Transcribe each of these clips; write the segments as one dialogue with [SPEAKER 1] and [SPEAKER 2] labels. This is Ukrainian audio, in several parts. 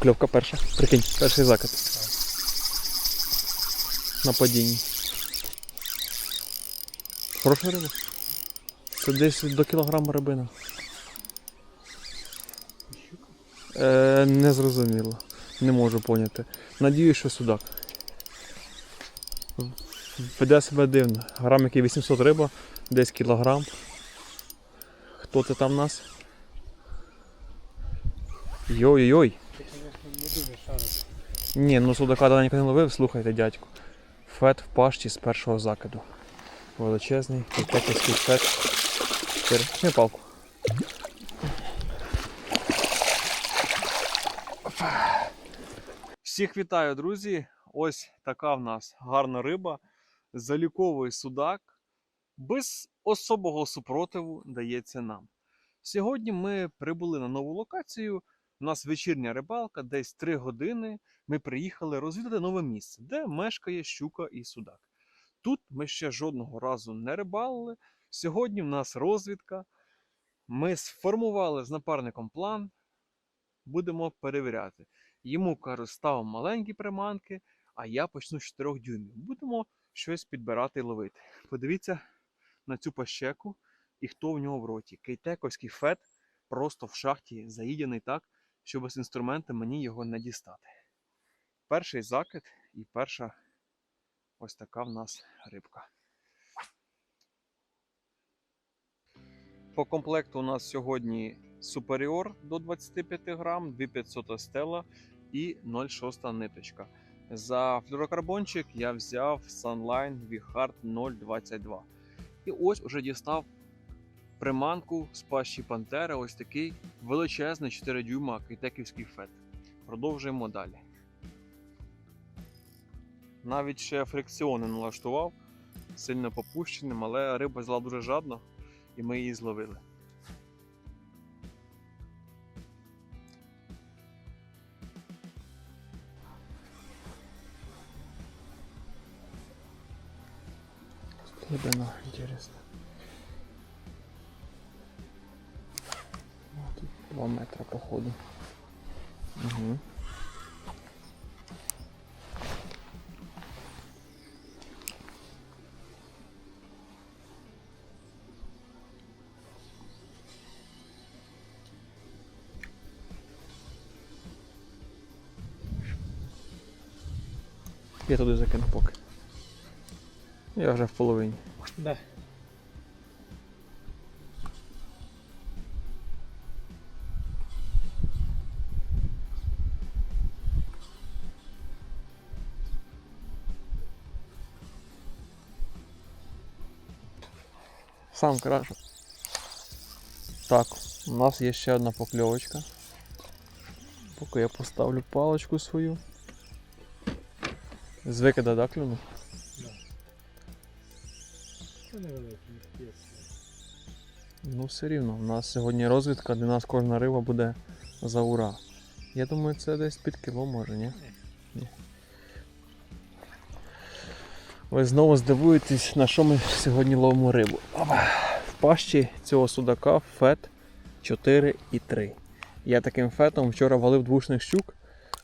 [SPEAKER 1] покльовка перша. Прикинь, перший закид. На падінні. Хороша риба. Це десь до кілограма рибина. Е, не зрозуміло. Не можу поняти. Надіюсь, що судак. Веде себе дивно. Грам який 800 риба, десь кілограм. Хто це там в нас? Йой-йой.
[SPEAKER 2] Ти, звісно, не дуже шариш.
[SPEAKER 1] Ні, ну судака давненько не ловив, слухайте, дядьку. Фет в пашті з першого закиду. Величезний, китайський фет. Не палку. Всіх вітаю, друзі! Ось така в нас гарна риба. Заліковий судак. Без особого супротиву дається нам. Сьогодні ми прибули на нову локацію. У нас вечірня рибалка, десь 3 години. Ми приїхали розвідати нове місце, де мешкає щука і судак. Тут ми ще жодного разу не рибалили. Сьогодні в нас розвідка. Ми сформували з напарником план. Будемо перевіряти. Йому кажуть, ставимо маленькі приманки, а я почну з 4 дюймів. Будемо щось підбирати і ловити. Подивіться на цю пащеку і хто в нього в роті. Кейтековський фет просто в шахті заїдений так, що без інструмента мені його не дістати. Перший закид і перша ось така в нас рибка. По комплекту у нас сьогодні Superior до 25 грам, 2500 стела і 0,6 ниточка. За флюрокарбончик я взяв Sunline Vihard 022. І ось уже дістав приманку з пащі Пантери. Ось такий величезний 4 дюйма кейтеківський фет. Продовжуємо далі. Навіть ще фрикціони налаштував сильно попущеним, але риба зла дуже жадно і ми її зловили. Глибина, интересно. 2 метра походу. Угу. Я туди закину поки. Я вже в половині.
[SPEAKER 2] Да.
[SPEAKER 1] Сам крашу. Так, у нас є ще одна покльовочка. Поки я поставлю паличку свою. З викида, да, клюну? Ну, все рівно. У нас сьогодні розвідка, для нас кожна риба буде за ура. Я думаю, це десь під кіло може? Ні. Ви знову здивуєтесь, на що ми сьогодні ловимо рибу. В пащі цього судака фет 4,3. Я таким фетом вчора валив двушних щук,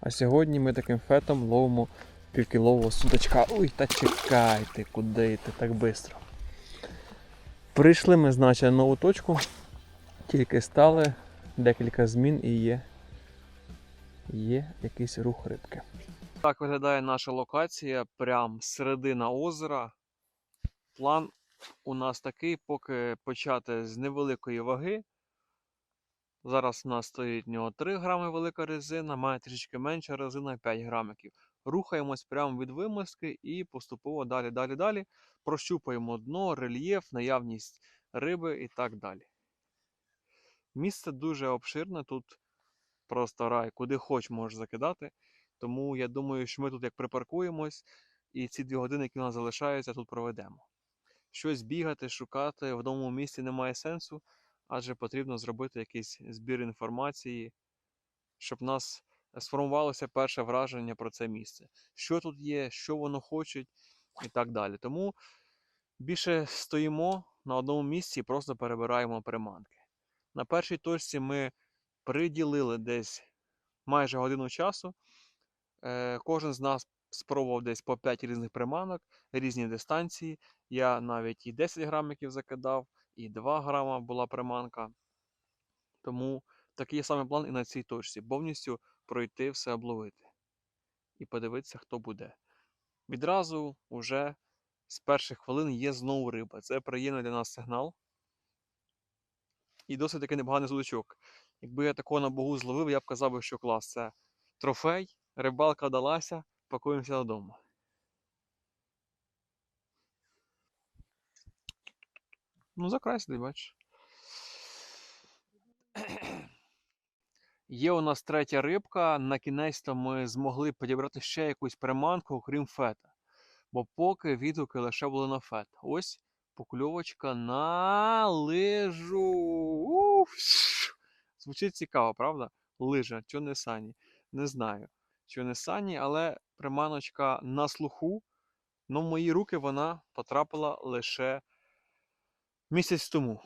[SPEAKER 1] а сьогодні ми таким фетом ловимо півкілового судачка. Ой, та чекайте, куди ти так швидко. Прийшли ми, значить, на нову точку, тільки стали декілька змін і є, є якийсь рух рибки. Так виглядає наша локація, прям середина озера. План у нас такий, поки почати з невеликої ваги. Зараз у нас стоїть в нього 3 грами велика резина, має трішки менша резина 5 грамиків. Рухаємось прямо від вимостки і поступово далі, далі, далі. Прощупаємо дно, рельєф, наявність риби і так далі. Місце дуже обширне, тут просто рай, куди хоч можеш закидати. Тому я думаю, що ми тут як припаркуємось і ці дві години, які у нас залишаються, тут проведемо. Щось бігати, шукати в одному місці немає сенсу, адже потрібно зробити якийсь збір інформації, щоб нас сформувалося перше враження про це місце. Що тут є, що воно хоче і так далі. Тому більше стоїмо на одному місці і просто перебираємо приманки. На першій точці ми приділили десь майже годину часу. Е, Кожен з нас спробував десь по 5 різних приманок, різні дистанції. Я навіть і 10 грамиків закидав, і 2 грама була приманка. Тому такий самий план і на цій точці. Повністю пройти все обловити. І подивитися, хто буде. Відразу вже з перших хвилин є знову риба. Це приємний для нас сигнал. І досить таки непоганий судачок. Якби я такого на богу зловив, я б казав, що клас. Це трофей, рибалка далася, пакуємося додому. Ну, за край бачиш. Є у нас третя рибка. На кінець ми змогли підібрати ще якусь приманку, окрім фета. Бо поки відгуки лише були на фет. Ось покльовочка на лижу. Уф! Звучить цікаво, правда? Лижа, чо не сані? Не знаю, що не сані, але приманочка на слуху. Ну, в мої руки вона потрапила лише місяць тому.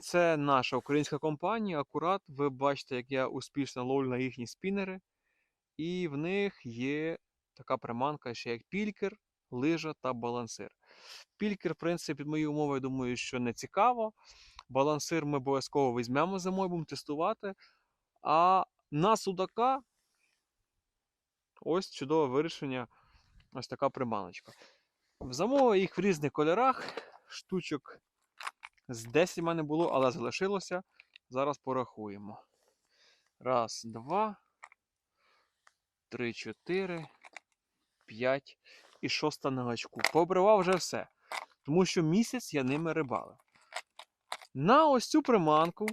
[SPEAKER 1] Це наша українська компанія. Акурат. Ви бачите, як я успішно ловлю на їхні спінери. І в них є така приманка, ще як пількер, лижа та балансир. Пількер, в принципі, під мої умови, я думаю, що не цікаво. Балансир ми обов'язково візьмемо зимою, будемо тестувати. А на судака ось чудове вирішення. Ось така приманочка. Замовив їх в різних кольорах. Штучок з 10 в мене було, але залишилося. Зараз порахуємо. Раз, два, три, чотири, п'ять і шоста на гачку. Пообривав вже все. Тому що місяць я ними рибалив. На ось цю приманку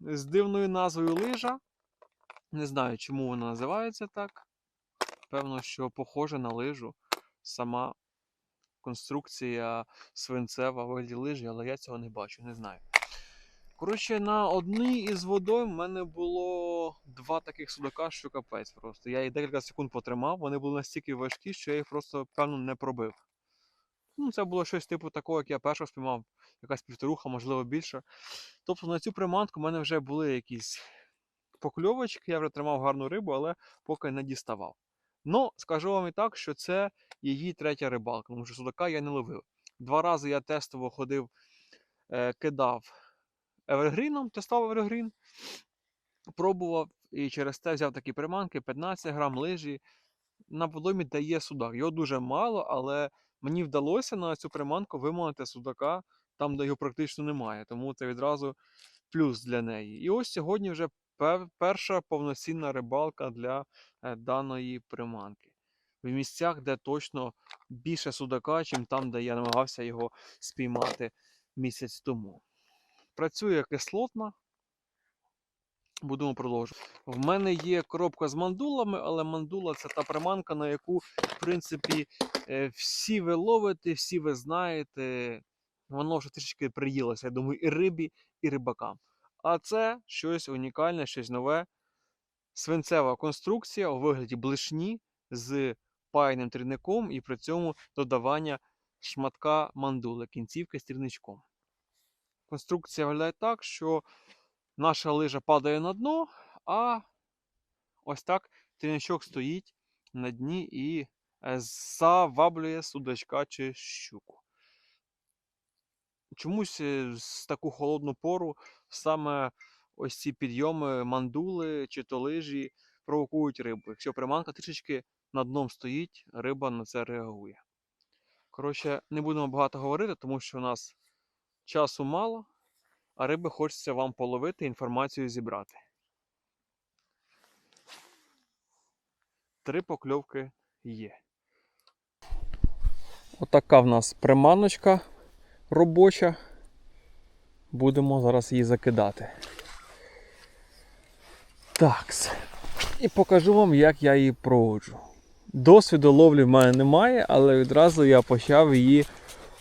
[SPEAKER 1] з дивною назвою лижа. Не знаю, чому вона називається так. Певно, що похоже на лижу. Сама конструкція свинцева вигляді лижі, але я цього не бачу, не знаю. Коротше, на одній із водойм в мене було два таких судака, що капець просто. Я їх декілька секунд потримав, вони були настільки важкі, що я їх просто, певно, не пробив. Ну, це було щось типу такого, як я першого спіймав, якась півторуха, можливо, більше. Тобто на цю приманку в мене вже були якісь покльовочки, я вже тримав гарну рибу, але поки не діставав. Ну, скажу вам і так, що це її третя рибалка, тому що судака я не ловив. Два рази я тестово ходив, е, кидав евергріном, тестував евергрін, пробував і через те взяв такі приманки, 15 грам лижі. На водомі дає судак. Його дуже мало, але мені вдалося на цю приманку виманити судака там, де його практично немає. Тому це відразу плюс для неї. І ось сьогодні вже перша повноцінна рибалка для е, даної приманки. В місцях, де точно більше судака, чим там, де я намагався його спіймати місяць тому. Працює кислотна. Будемо продовжувати. В мене є коробка з мандулами, але мандула це та приманка, на яку, в принципі, е, всі ви ловите, всі ви знаєте. Воно вже трішки приїлося, я думаю, і рибі, і рибакам. А це щось унікальне, щось нове. Свинцева конструкція у вигляді блишні з паяним трійником і при цьому додавання шматка мандули, кінцівки з трійничком. Конструкція виглядає так, що наша лижа падає на дно, а ось так трійничок стоїть на дні і е, заваблює судачка чи щуку. Чомусь е, з таку холодну пору саме ось ці підйоми мандули чи то лижі провокують рибу. Якщо приманка трішечки на дном стоїть, риба на це реагує. Коротше, не будемо багато говорити, тому що у нас часу мало, а риби хочеться вам половити, інформацію зібрати. Три покльовки є. Отака в нас приманочка робоча. Будемо зараз її закидати. Такс. І покажу вам, як я її проводжу. Досвіду ловлі в мене немає, але відразу я почав її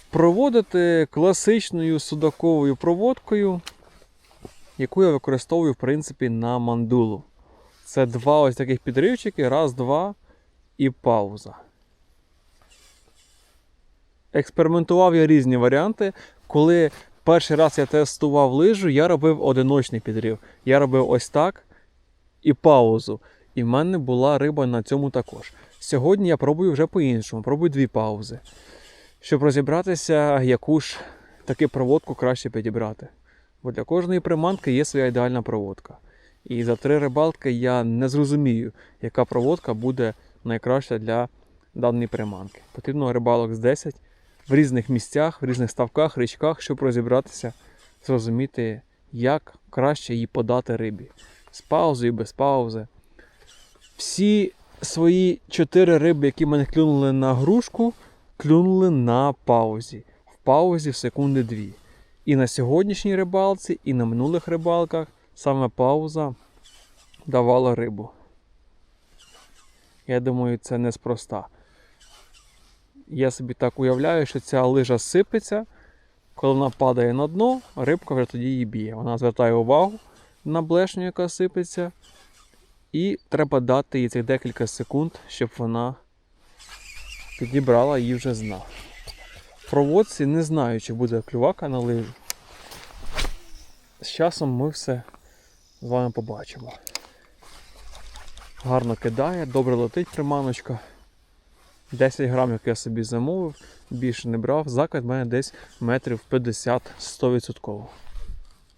[SPEAKER 1] проводити класичною судаковою проводкою, яку я використовую, в принципі, на мандулу. Це два ось таких підривчики, раз, два і пауза. Експериментував я різні варіанти. Коли перший раз я тестував лижу, я робив одиночний підрив. Я робив ось так і паузу. І в мене була риба на цьому також. Сьогодні я пробую вже по-іншому, пробую дві паузи. Щоб розібратися, яку ж таки проводку краще підібрати. Бо для кожної приманки є своя ідеальна проводка. І за три рибалки я не зрозумію, яка проводка буде найкраща для даної приманки. Потрібно рибалок з 10 в різних місцях, в різних ставках, річках, щоб розібратися, зрозуміти, як краще її подати рибі. З паузою, без паузи. Всі свої чотири риби, які мене клюнули на грушку, клюнули на паузі. В паузі в секунди дві. І на сьогоднішній рибалці, і на минулих рибалках саме пауза давала рибу. Я думаю, це неспроста. Я собі так уявляю, що ця лижа сипеться, коли вона падає на дно, рибка вже тоді її б'є. Вона звертає увагу на блешню, яка сипеться, і треба дати їй цих декілька секунд, щоб вона підібрала її вже знав. В проводці не знаю, чи буде клювака на лижу. З часом ми все з вами побачимо. Гарно кидає, добре летить приманочка. 10 грам, як я собі замовив, більше не брав. Закид в мене десь метрів 50 100%.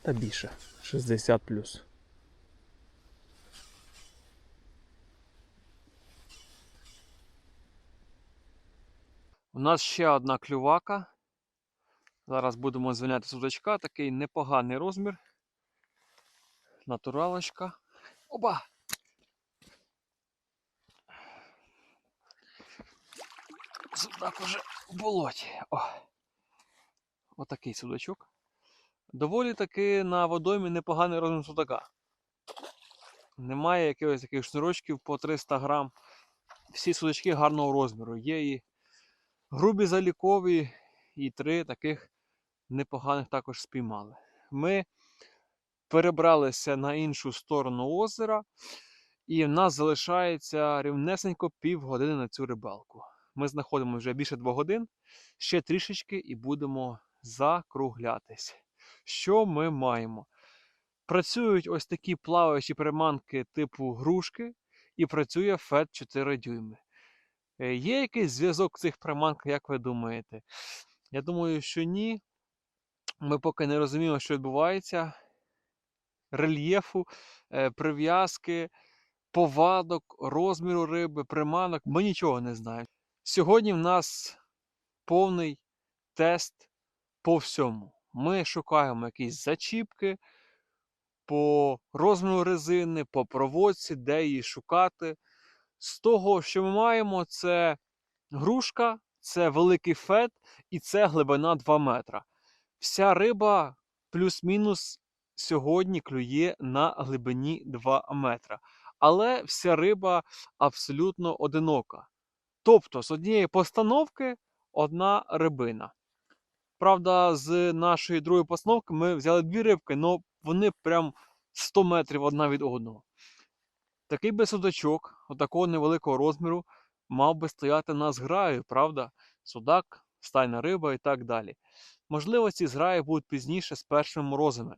[SPEAKER 1] Та більше. 60 плюс. У нас ще одна клювака. Зараз будемо звільняти судачка. Такий непоганий розмір. Натуралочка. Оба! Судак уже в болоті. О. Отакий судачок. Доволі таки на водоймі непоганий розмір судака. Немає якихось таких шнурочків по 300 грам. Всі судачки гарного розміру. Є і грубі залікові, і три таких непоганих також спіймали. Ми перебралися на іншу сторону озера, і в нас залишається рівнесенько півгодини на цю рибалку. Ми знаходимося вже більше двох годин, ще трішечки і будемо закруглятись. Що ми маємо? Працюють ось такі плаваючі приманки типу грушки, і працює FET 4 дюйми. Е, Є якийсь зв'язок цих приманок, як ви думаєте? Я думаю, що ні. Ми поки не розуміємо, що відбувається. Рельєфу, е, прив'язки, повадок, розміру риби, приманок. Ми нічого не знаємо. Сьогодні в нас повний тест по всьому. Ми шукаємо якісь зачіпки по розміру резини, по проводці, де її шукати. З того, що ми маємо, це грушка, це великий фет і це глибина 2 метра. Вся риба плюс-мінус сьогодні клює на глибині 2 метра. Але вся риба абсолютно одинока. Тобто з однієї постановки одна рибина. Правда, з нашої другої постановки ми взяли дві рибки, але вони прям 100 метрів одна від одного. Такий би судачок, отакого невеликого розміру, мав би стояти на зграю, правда? Судак, стайна риба і так далі. Можливо, ці зграї будуть пізніше з першими морозами.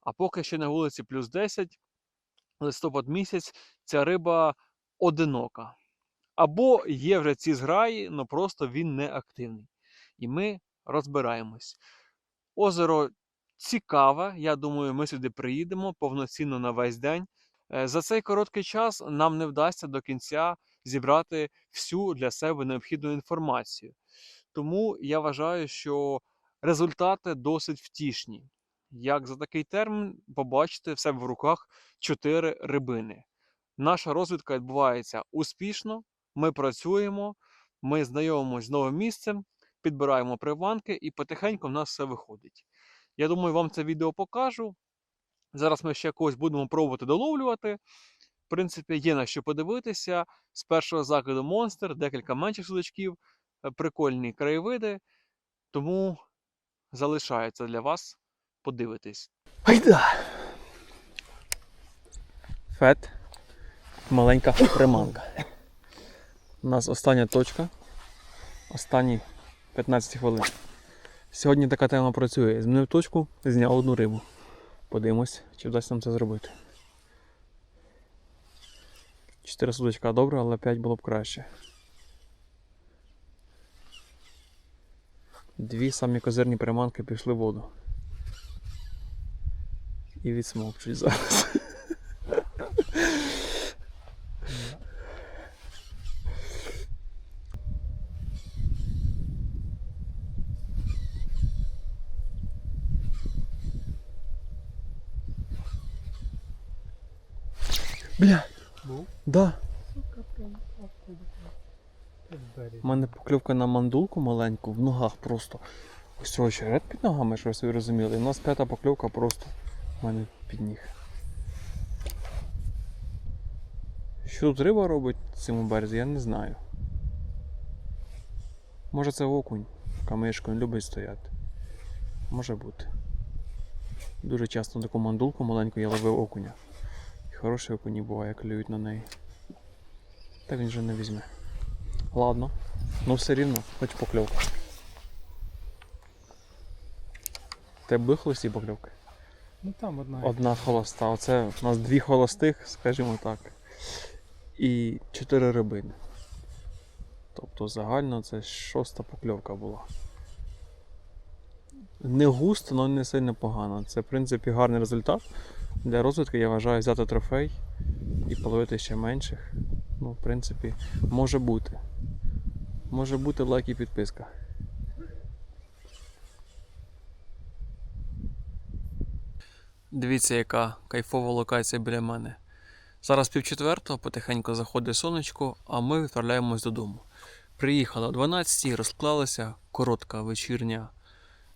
[SPEAKER 1] А поки ще на вулиці плюс 10, листопад місяць, ця риба одинока. Або є вже ці зграї, але просто він не активний. І ми розбираємось. Озеро цікаве, я думаю, ми сюди приїдемо повноцінно на весь день. Е, За цей короткий час нам не вдасться до кінця зібрати всю для себе необхідну інформацію. Тому я вважаю, що результати досить втішні. Як за такий термін побачите в себе в руках 4 рибини. Наша розвідка відбувається успішно, ми працюємо, ми знайомимося з новим місцем, підбираємо приванки і потихеньку в нас все виходить. Я думаю, вам це відео покажу. Зараз ми ще когось будемо пробувати доловлювати. В принципі, є на що подивитися. З першого закиду монстр, декілька менших судачків, е, прикольні краєвиди. Тому залишається для вас подивитись. Айда! Фет. Маленька приманка. У нас остання точка. Останні 15 хвилин. Сьогодні така тема працює. Змінив точку, зняв одну рибу. Подивимось, чи вдасться нам це зробити. 4 судочка добре, але 5 було б краще. Дві самі козирні приманки пішли в воду. І відсмокчуть зараз. Бля,
[SPEAKER 2] Був?
[SPEAKER 1] да.
[SPEAKER 2] Сука, прям Бері.
[SPEAKER 1] У мене покльовка на мандулку маленьку, в ногах просто. Ось цього черед під ногами, що ви собі розуміли. І у нас п'ята покльовка просто в мене під ніг. Що тут риба робить в цьому березі, я не знаю. Може це окунь. Камишко він любить стояти. Може бути. Дуже часто таку мандулку маленьку я ловив окуня. І хороші окуні буває, клюють на неї. Та він же не візьме. Ладно. Ну все рівно, хоч покльовка. Те бихло всі покльовки.
[SPEAKER 2] Ну там одна.
[SPEAKER 1] Одна холоста. Оце у нас дві холостих, скажімо так. І чотири рибини. Тобто загально це шоста покльовка була. Не густо, але не сильно погано. Це, в принципі, гарний результат. Для розвитку я вважаю взяти трофей і половити ще менших. Ну, в принципі, може бути. Може бути лайк і підписка. Дивіться, яка кайфова локація біля мене. Зараз півчетвертого, потихеньку заходить сонечко, а ми відправляємось додому. Приїхали о 12 розклалася коротка вечірня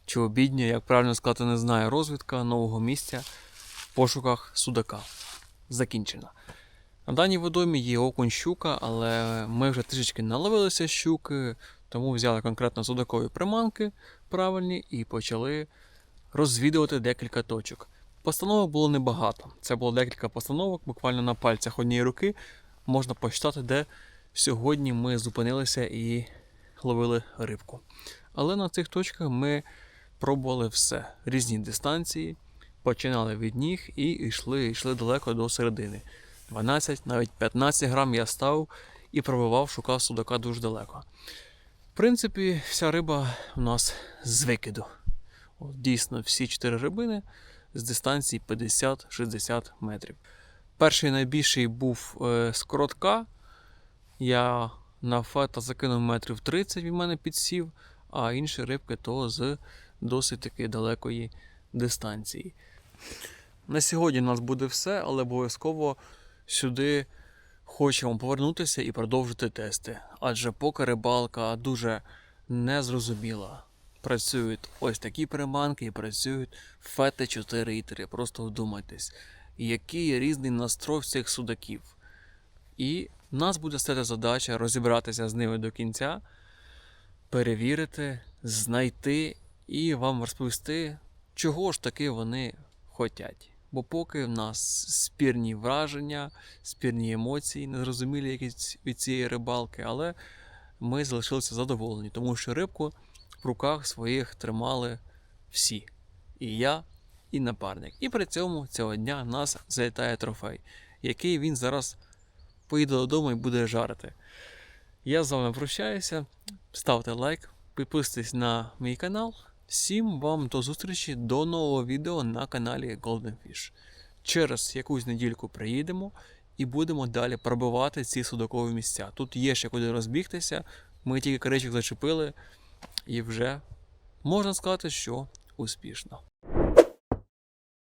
[SPEAKER 1] чи обідня, як правильно сказати, не знаю, розвідка нового місця в пошуках судака. Закінчена. На даній водомі є окунь щука, але ми вже трішечки наловилися щуки, тому взяли конкретно судакові приманки правильні і почали розвідувати декілька точок. Постановок було небагато. Це було декілька постановок, буквально на пальцях однієї руки. Можна почитати, де сьогодні ми зупинилися і ловили рибку. Але на цих точках ми пробували все. Різні дистанції, починали від ніг і йшли, йшли далеко до середини. 12, навіть 15 грам я став і пробивав, шукав судака дуже далеко. В принципі, вся риба у нас з викиду. От, дійсно, всі чотири рибини з дистанції 50-60 метрів. Перший найбільший був е, з коротка. Я на фета закинув метрів 30, він мене підсів, а інші рибки то з досить таки далекої дистанції. На сьогодні у нас буде все, але обов'язково сюди хочемо повернутися і продовжити тести. Адже поки рибалка дуже незрозуміла. Працюють ось такі приманки і працюють фети 4 і 3. Просто вдумайтесь, який різний настрой цих судаків. І нас буде стати задача розібратися з ними до кінця, перевірити, знайти і вам розповісти, чого ж таки вони хотять. Бо поки в нас спірні враження, спірні емоції, незрозумілі якісь від цієї рибалки, але ми залишилися задоволені, тому що рибку в руках своїх тримали всі. І я, і напарник. І при цьому цього дня нас залітає трофей, який він зараз поїде додому і буде жарити. Я з вами прощаюся. Ставте лайк, підписуйтесь на мій канал. Всім вам до зустрічі до нового відео на каналі Golden Fish. Через якусь недільку приїдемо і будемо далі пробивати ці судокові місця. Тут є ще куди розбігтися. Ми тільки кричик зачепили, і вже можна сказати, що успішно.